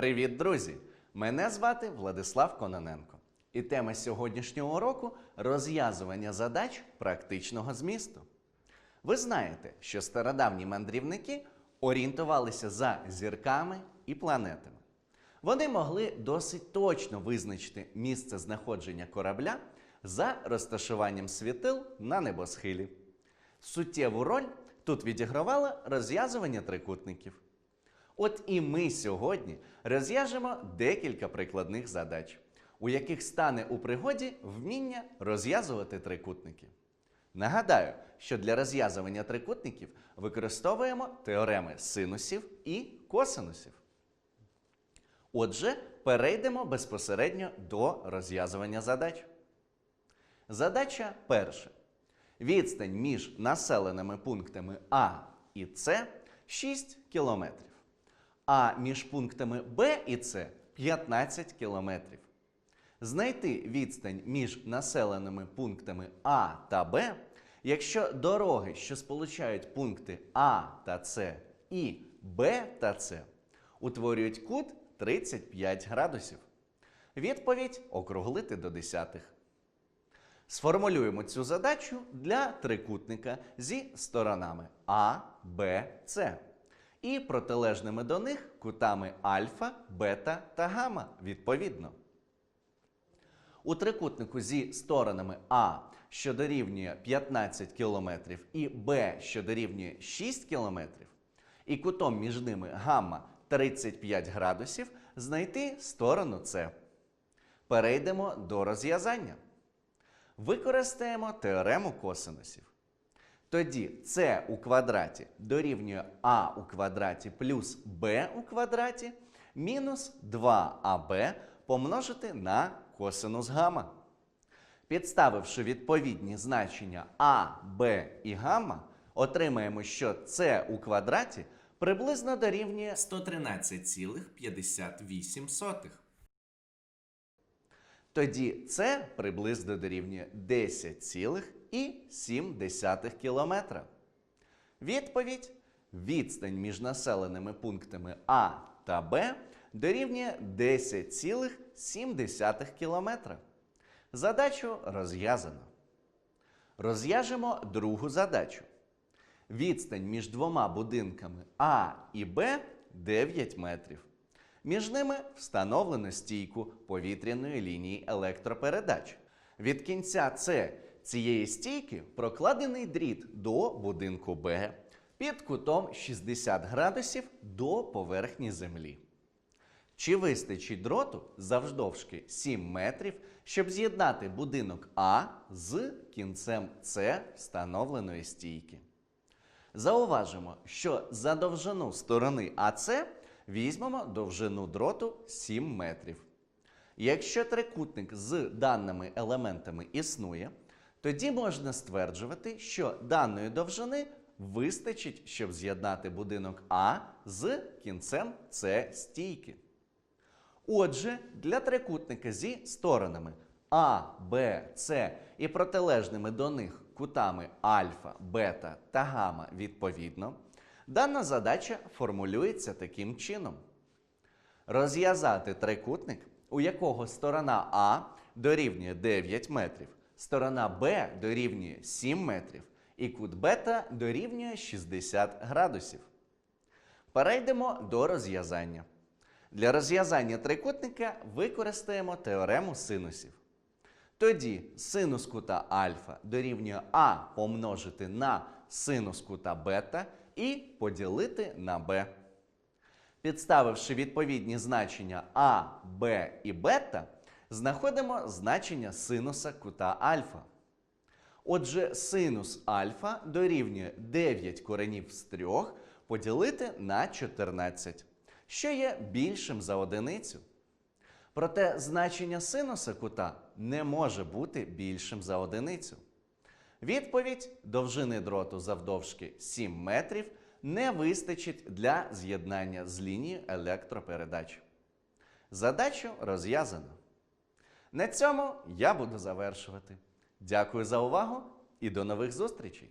Привіт, друзі! Мене звати Владислав Кононенко. І тема сьогоднішнього уроку розв'язування задач практичного змісту. Ви знаєте, що стародавні мандрівники орієнтувалися за зірками і планетами. Вони могли досить точно визначити місце знаходження корабля за розташуванням світил на небосхилі. Суттєву роль тут відігравало розв'язування трикутників. От і ми сьогодні розв'яжемо декілька прикладних задач, у яких стане у пригоді вміння розв'язувати трикутники. Нагадаю, що для розв'язування трикутників використовуємо теореми синусів і косинусів. Отже, перейдемо безпосередньо до розв'язування задач. Задача перша. Відстань між населеними пунктами А і С 6 кілометрів, а між пунктами Б і С 15 кілометрів. Знайти відстань між населеними пунктами А та Б, якщо дороги, що сполучають пункти А та С і Б та С, утворюють кут 35 градусів. Відповідь округлити до десятих. Сформулюємо цю задачу для трикутника зі сторонами А, Б, С і протилежними до них кутами альфа, бета та гамма відповідно. У трикутнику зі сторонами А, що дорівнює 15 км, і Б, що дорівнює 6 км, і кутом між ними гамма 35 градусів, знайти сторону С. Перейдемо до розв'язання. Використаємо теорему косинусів. Тоді С у квадраті дорівнює А у квадраті плюс Б у квадраті мінус 2АБ помножити на косинус гамма. Підставивши відповідні значення А, Б і гамма, отримаємо, що С у квадраті приблизно дорівнює 113,58. Тоді С приблизно дорівнює 10,7 кілометра. Відповідь: відстань між населеними пунктами А та Б дорівнює 10,7 кілометра. Задачу розв'язано. Розв'яжемо другу задачу. Відстань між двома будинками А і Б 9 метрів. Між ними встановлено стійку повітряної лінії електропередач. Від кінця С цієї стійки прокладений дріт до будинку Б під кутом 60 градусів до поверхні землі. Чи вистачить дроту завждовжки 7 метрів, щоб з'єднати будинок А з кінцем С встановленої стійки? Зауважимо, що за довжину сторони АС візьмемо довжину дроту 7 метрів. Якщо трикутник з даними елементами існує, тоді можна стверджувати, що даної довжини вистачить, щоб з'єднати будинок А з кінцем С стійки. Отже, для трикутника зі сторонами А, Б, С і протилежними до них кутами альфа, бета та гамма відповідно, дана задача формулюється таким чином: розв'язати трикутник, у якого сторона А дорівнює 9 метрів, сторона Б дорівнює 7 метрів, і кут бета дорівнює 60 градусів. Перейдемо до розв'язання. Для розв'язання трикутника використаємо теорему синусів. Тоді синус кута альфа дорівнює А помножити на синус кута бета і поділити на Б. Підставивши відповідні значення А, Б і бета, знаходимо значення синуса кута альфа. Отже, синус альфа дорівнює 9 коренів з 3 поділити на 14, що є більшим за одиницю. Проте значення синуса кута не може бути більшим за одиницю. Відповідь довжини дроту завдовжки 7 метрів не вистачить для з'єднання з лінії електропередач. Задачу розв'язано. На цьому я буду завершувати. Дякую за увагу і до нових зустрічей!